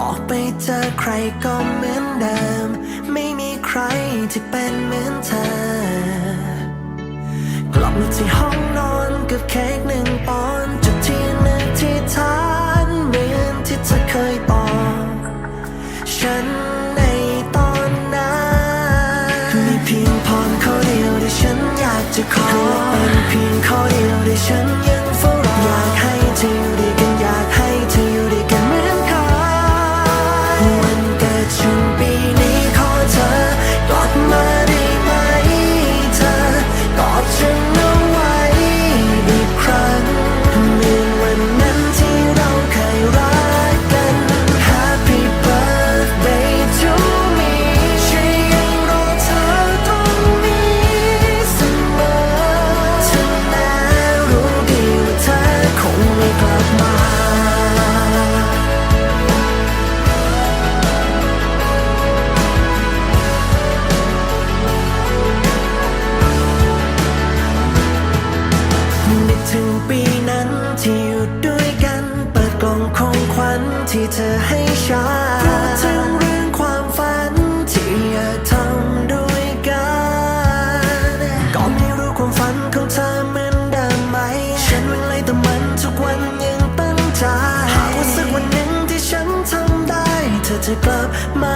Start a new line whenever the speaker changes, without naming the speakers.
ออกไปเจอใครก็เหมือนเดิม ไม่มีใครที่เป็นเหมือนเธอ กลับมาที่ห้องนอนกับเค้กหนึ่ง ที่เธอให้ฉันพูดถึงเรื่องความฝันที่อยากทำด้วยกันก็ไม่รู้ความฝันของเธอมืนเดิไหม ฉันวิ่งไล่แต่มันทุกวันยังตั้งใจหากว่าสักวันหนึ่งที่ฉันทำได้ เธอจะกลับมา